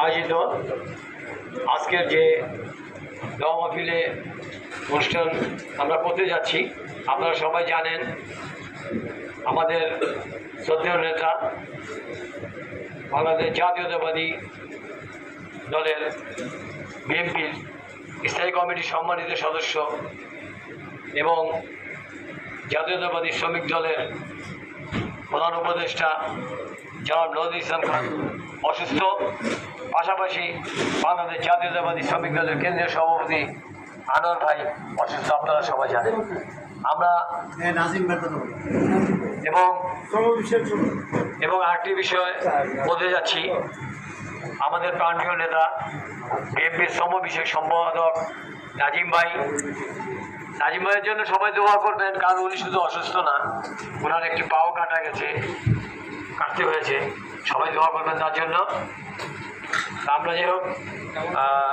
আয়োজিত আজকের যে দোয়া মাহফিলে অনুষ্ঠান আমরা করতে যাচ্ছি। আপনারা সবাই জানেন, আমাদের শ্রদ্ধেয় নেতা বাংলাদেশ জাতীয়তাবাদী দলের বিএনপির স্থায়ী কমিটির সম্মানিত সদস্য এবং জাতীয়তাবাদী শ্রমিক দলের প্রধান উপদেষ্টা জনাব নজরুল ইসলাম খান অসুস্থ। পাশাপাশি বাংলাদেশ জাতীয়তাবাদী শ্রমিক দলের কেন্দ্রীয় সভাপতি আনোয়ার ভাই অসুস্থ, আপনারা সবাই জানেন। আমরা এবং এবং আরেকটি বিষয় বলতে যাচ্ছি, আমাদের প্রাণপ্রিয় নেতা বিএনপির শ্রম বিষয়ক সম্পাদক নাজিম ভাই নাজিম ভাইয়ের জন্য সবাই দোয়া করবেন, কারণ উনি শুধু অসুস্থ না, ওনার একটি পাও কাটা গেছে, কাটতে হয়েছে। সবাই দোয়া করবেন তার জন্য। আমরা যাই হোক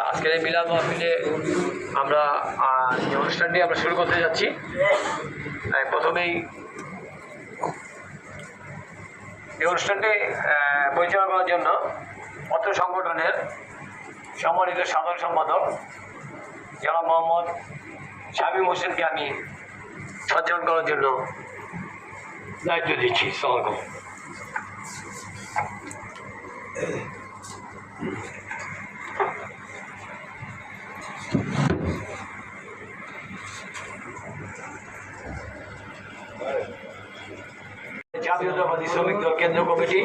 আজকের এই মিলাদ মাহফিলে আমরা যে অনুষ্ঠানটি আমরা শুরু করতে যাচ্ছি। প্রথমেই এই অনুষ্ঠানটি পরিচালনা করার জন্য পত্র সংগঠনের সম্মানিত সাধারণ সম্পাদক, জনাব মোহাম্মদ শামীম হোসেনকে আমি সজ্জন করার জন্য দায়িত্ব দিচ্ছি, সালাম জাতীয়তাবাদী শ্রমিক দল কেন্দ্র কমিটি,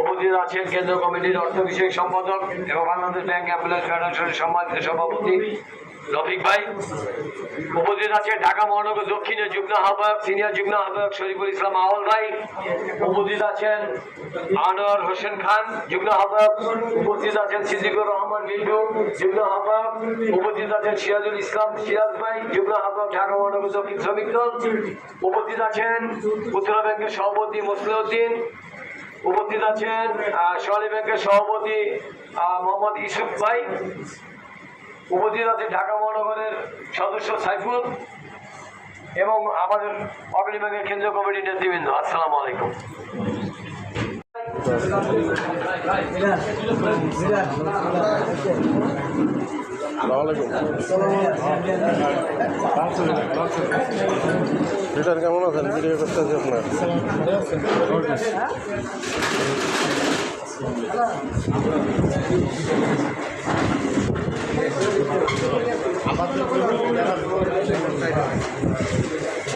উপস্থিত আছেন কেন্দ্র কমিটির অর্থ বিষয়ক সম্পাদক এবং বাংলাদেশ ব্যাংক অ্যাম্বুলেন্স ফেডারেশনের সম্মানিত সভাপতি রফিক ভাই, উপস্থিত আছে ঢাকা মহানগর দক্ষিণের যুগ্ম আহ্বায়ক, সিনিয়র যুগ্ম আহ্বায়ক শরীফুল ইসলাম আওয়াল ভাই। উপস্থিত আছেন আনোয়ার হোসেন খান, যুগ্ম আহ্বায়ক। উপস্থিত আছেন সিদ্দিকুর রহমান মিন্টু, যুগ্ম আহ্বায়ক। উপস্থিত আছেন সিরাজুল ইসলাম সিরাজ ভাই, যুগ্ম আহ্বায়ক, ঢাকা মহানগর দক্ষিণ শ্রমিক দল। উপস্থিত আছেন উত্তরা ব্যাংকের সভাপতি মুসলিউদ্দিন উপস্থিত আছেন সোনালী ব্যাংকের সভাপতি মোহাম্মদ ইসুফ ভাই। উপস্থিত আছে ঢাকা মহানগরের সদস্য সাইফুল এবং আমাদের অগ্নি ব্যাংকের কেন্দ্রীয় কমিটির নেতৃবৃন্দ, আসসালামু আলাইকুম। কেমন আছেন? ভিডিও করতে আছি আপনার।